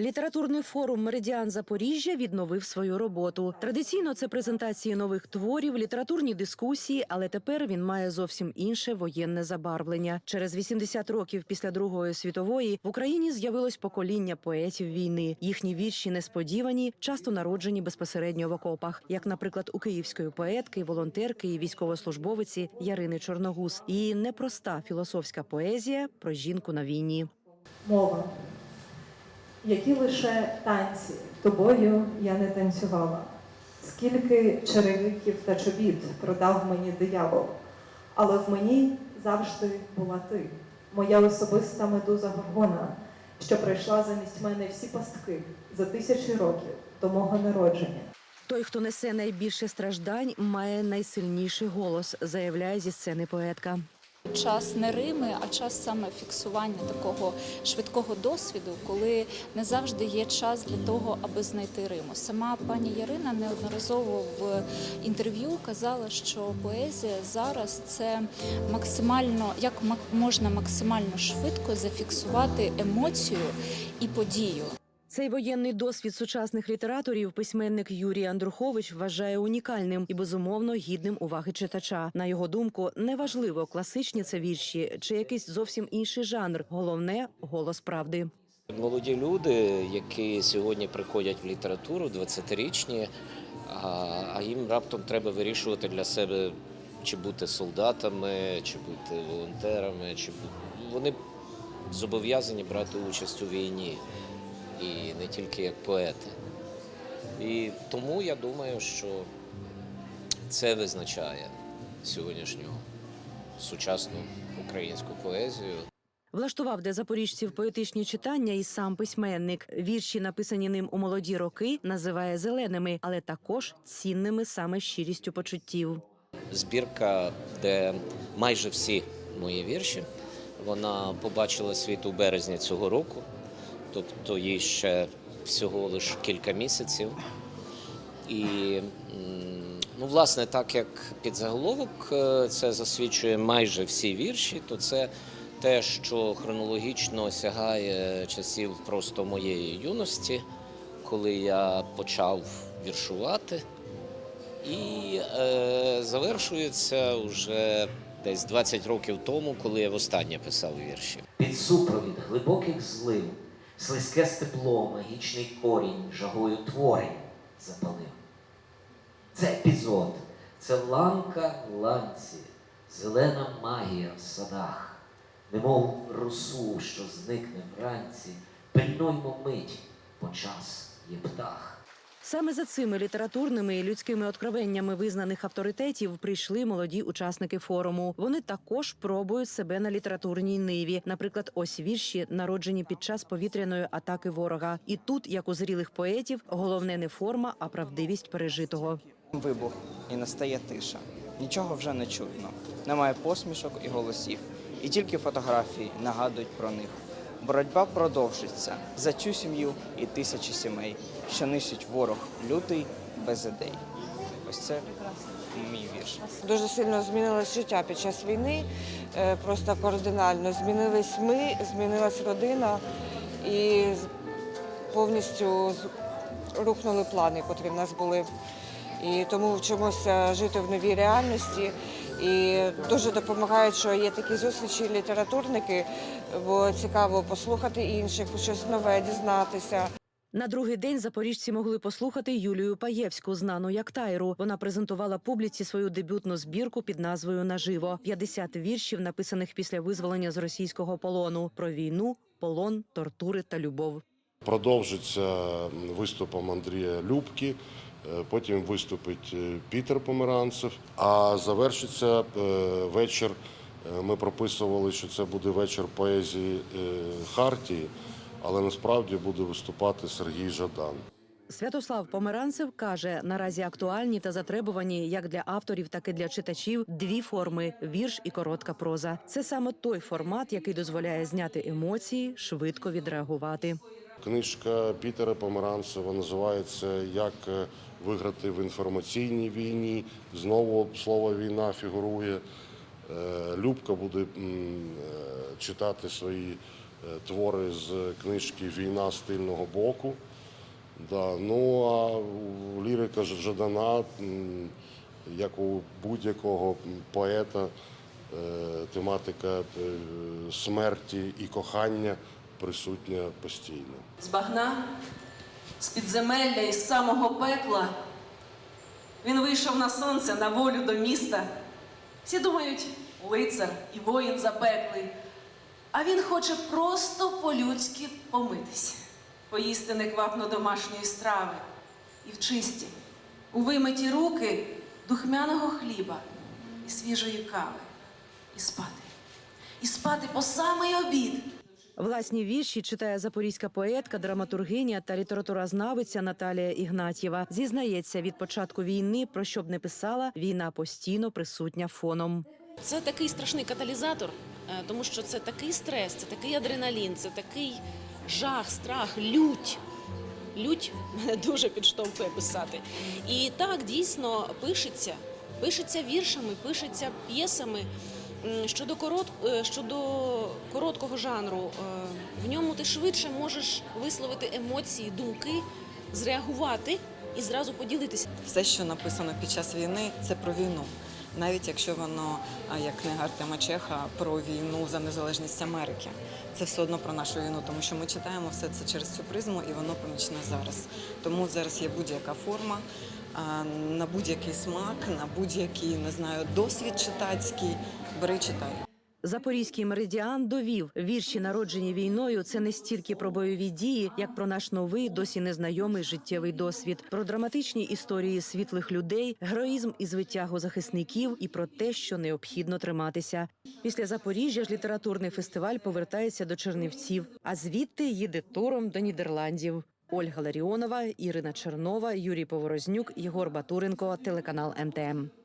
Літературний форум Меридіан Запоріжжя відновив свою роботу. Традиційно це презентації нових творів, літературні дискусії, але тепер він має зовсім інше воєнне забарвлення. Через 80 років після Другої світової в Україні з'явилось покоління поетів війни. Їхні вірші несподівані, часто народжені безпосередньо в окопах, як, наприклад, у київської поетки, волонтерки і військовослужбовиці Ярини Чорногуз. Її непроста філософська поезія про жінку на війні. мова. Які лише танці тобою я не танцювала, скільки черевиків та чобіт продав мені диявол, але в мені завжди була ти, моя особиста медуза горгона, що прийшла замість мене всі пастки за тисячі років до мого народження. Той, хто несе найбільше страждань, має найсильніший голос, заявляє зі сцени поетка. Час не Рими, а час саме фіксування такого швидкого досвіду, коли не завжди є час для того, аби знайти Риму. Сама пані Ярина неодноразово в інтерв'ю казала, що поезія зараз це максимально як можна максимально швидко зафіксувати емоцію і подію. Цей воєнний досвід сучасних літераторів письменник Юрій Андрухович вважає унікальним і безумовно гідним уваги читача. На його думку, неважливо, класичні це вірші чи якийсь зовсім інший жанр. Головне голос правди. Молоді люди, які сьогодні приходять в літературу, 20-річні, а їм раптом треба вирішувати для себе, чи бути солдатами, чи бути волонтерами, чи вони зобов'язані брати участь у війні і не тільки як поети. І тому я думаю, що це визначає сьогоднішню сучасну українську поезію. Влаштував для запоріжців поетичні читання і сам письменник. Вірші, написані ним у молоді роки, називає зеленими, але також цінними саме щирістю почуттів. збірка, де майже всі мої вірші. Вона побачила світ у березні цього року, тобто їй ще всього лише кілька місяців. І ну, власне, так як підзаголовок е, це засвідчує майже всі вірші, то це те, що хронологічно сягає часів просто моєї юності, коли я почав віршувати. І е, завершується вже десь 20 років тому, коли я востаннє писав вірші. Під супровід глибоких злив, слизьке степло, магічний корінь, жагою творень запалив. Це епізод, це ланка в ланці, зелена магія в садах, немов росу, що зникне вранці, пильнуймо мить, бо час є птах. Саме за цими літературними і людськими откровеннями визнаних авторитетів прийшли молоді учасники форуму. Вони також пробують себе на літературній ниві. Наприклад, ось вірші, народжені під час повітряної атаки ворога. І тут, як у зрілих поетів, головне не форма, а правдивість пережитого. Вибух і настає тиша. Нічого вже не чутно. Немає посмішок і голосів. І тільки фотографії нагадують про них. Боротьба продовжиться за цю сім'ю і тисячі сімей, що нищить ворог лютий без ідей. Ось це мій вірш. Дуже сильно змінилось життя під час війни, е, просто кардинально. Змінились ми, змінилась родина і повністю рухнули плани, котрі в нас були. І тому вчимося жити в новій реальності. І дуже допомагають, що є такі зустрічі літературники, бо цікаво послухати інших, щось нове дізнатися. На другий день запоріжці могли послухати Юлію Паєвську, знану як Тайру. Вона презентувала публіці свою дебютну збірку під назвою Наживо 50 віршів, написаних після визволення з російського полону про війну, полон, тортури та любов. Продовжиться виступом Андрія Любки, потім виступить е, Пітер Померанцев. А завершиться е, вечір. е, Ми прописували, що це буде вечір поезії е, Хартії, але насправді буде виступати Сергій Жадан. Святослав Померанцев каже: наразі актуальні та затребувані як для авторів, так і для читачів дві форми вірш і коротка проза. Це саме той формат, який дозволяє зняти емоції, швидко відреагувати. Книжка Пітера Померанцева називається Як е, виграти в інформаційній війні. Знову слово війна фігурує. Е, Любка буде е, читати свої е, твори з книжки Війна з тильного боку. Ну а лірика Жадана, як у будь-якого поета, тематика смерті і кохання присутня постійно. з багна, з підземелля і з самого пекла. Він вийшов на сонце, на волю до міста. Всі думають, лицар і воїн запеклий. А він хоче просто по-людськи помитись, поїсти неквапно домашньої страви і в чисті, у вимиті руки духмяного хліба і свіжої кави, і спати, і спати по самий обід. Власні вірші читає запорізька поетка, драматургиня та літературознавиця Наталія Ігнатьєва. Зізнається, від початку війни, про що б не писала, війна постійно присутня фоном. Це такий страшний каталізатор, е, тому що це такий стрес, це такий адреналін, це такий жах, страх, лють. Лють мене дуже підштовхує писати. І так дійсно пишеться, пишеться віршами, пишеться п'єсами. Щодо корот... е, щодо короткого жанру, е, в ньому ти швидше можеш висловити емоції, думки, зреагувати і зразу поділитися. все, що написано під час війни, це про війну. Навіть якщо воно, як книга Артема Чеха, про війну за незалежність Америки, це все одно про нашу війну, тому що ми читаємо все це через цю призму, і воно помічне зараз. Тому зараз є будь-яка форма на будь-який смак, на будь-який не знаю досвід читацький. Бери читай. Запорізький меридіан довів вірші, народжені війною. Це не стільки про бойові дії, як про наш новий, досі незнайомий життєвий досвід, про драматичні історії світлих людей, героїзм і звитягу захисників, і про те, що необхідно триматися. Після Запоріжжя ж літературний фестиваль повертається до Чернівців, а звідти їде туром до Нідерландів. Ольга Ларіонова, Ірина Чернова, Юрій Поворознюк, Єгор Батуренко, телеканал МТМ.